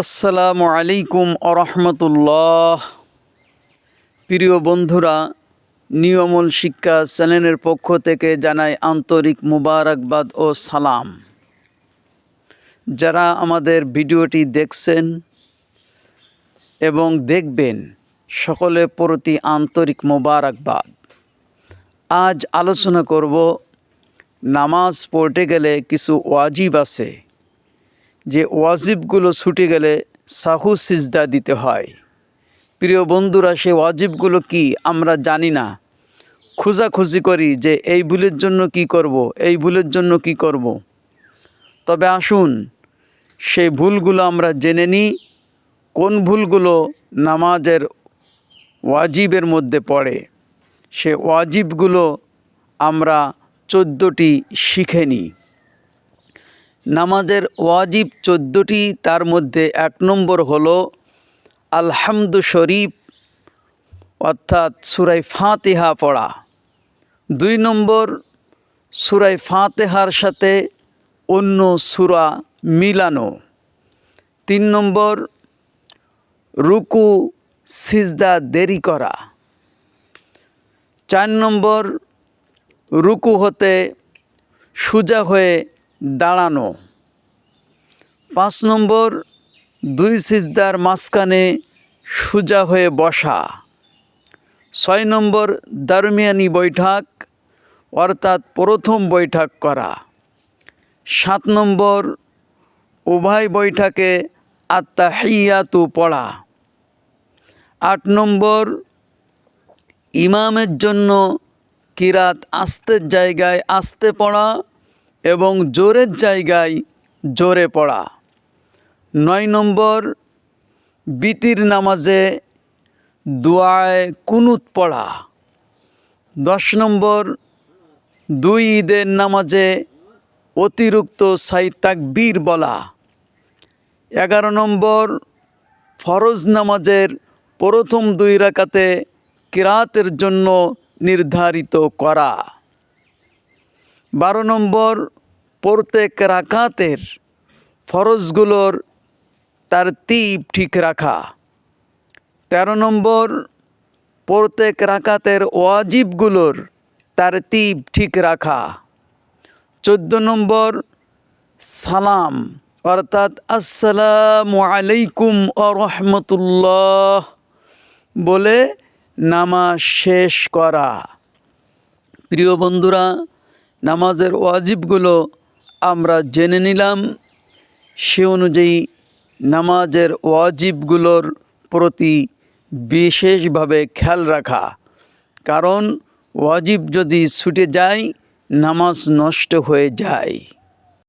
আসসালামু আলাইকুম আরহামতুল্লাহ। প্রিয় বন্ধুরা, নিয়মল শিক্ষা চ্যানেলের পক্ষ থেকে জানাই আন্তরিক মুবারকবাদ ও সালাম। যারা আমাদের ভিডিওটি দেখছেন এবং দেখবেন সকলে প্রতি আন্তরিক মোবারকবাদ। আজ আলোচনা করব, নামাজ পড়তে গেলে কিছু ওয়াজিব আছে। যে ওয়াজিবগুলো ছুটে গেলে সাহু সিজদা দিতে হয়। প্রিয় বন্ধুরা, সে ওয়াজিবগুলো কি আমরা জানি না। খোঁজাখুঁজি করি যে এই ভুলের জন্য কি করব, এই ভুলের জন্য কি করব। তবে আসুন সেই ভুলগুলো আমরা জেনে নিই কোন ভুলগুলো নামাজের ওয়াজিবের মধ্যে পড়ে। সে ওয়াজিবগুলো আমরা চোদ্দোটি শিখে নিই নামাজের ওয়াজিব চোদ্দোটি, তার মধ্যে এক নম্বর হলো আলহামদু শরীফ, অর্থাৎ সুরাই ফাতেহা পড়া। দুই নম্বর সুরাই ফাতেহার সাথে অন্য সুরা মিলানো। তিন নম্বর, রুকু, সিজদা দেরি করা। চার নম্বর, রুকু হতে সোজা হয়ে দাঁড়ানো। পাঁচ নম্বর, দুই সিজদার মাঝখানে সোজা হয়ে বসা। ছয় নম্বর, দারমিয়ানি বৈঠক, অর্থাৎ প্রথম বৈঠক করা। সাত নম্বর, উভয় বৈঠকে আত্মা আত্মাহিয়াতু পড়া। আট নম্বর, ইমামের জন্য কিরাত আস্তের জায়গায় আস্তে পড়া। এবং জোরের জায়গায় জোরে পড়া। নয় নম্বর, বিতির নামাজে দোয়ায় কুনুত পড়া। দশ নম্বর, দুই ঈদের নামাজে অতিরিক্ত সাই তাকবীর বলা। এগারো নম্বর, ফরজ নামাজের প্রথম দুই রাকাতে কিরাতের জন্য নির্ধারিত করা। বারো নম্বর প্রত্যেক রাকাতের ফরজগুলোর তার তীব ঠিক রাখা। তেরো নম্বর, প্রত্যেক রাকাতের ওয়াজিবগুলোর তার তীব ঠিক রাখা। চোদ্দ নম্বর, সালাম, অর্থাৎ আসসালামু আলাইকুম রহমতুল্লাহ, বলে নামাজ শেষ করা। প্রিয় বন্ধুরা, নামাজের ওয়াজিবগুলো আমরা জেনে নিলাম, সে অনুযায়ী নামাজের ওয়াজিবগুলোর প্রতি বিশেষভাবে খেয়াল রাখা। কারণ ওয়াজিব যদি ছুটে যায়, নামাজ নষ্ট হয়ে যায়।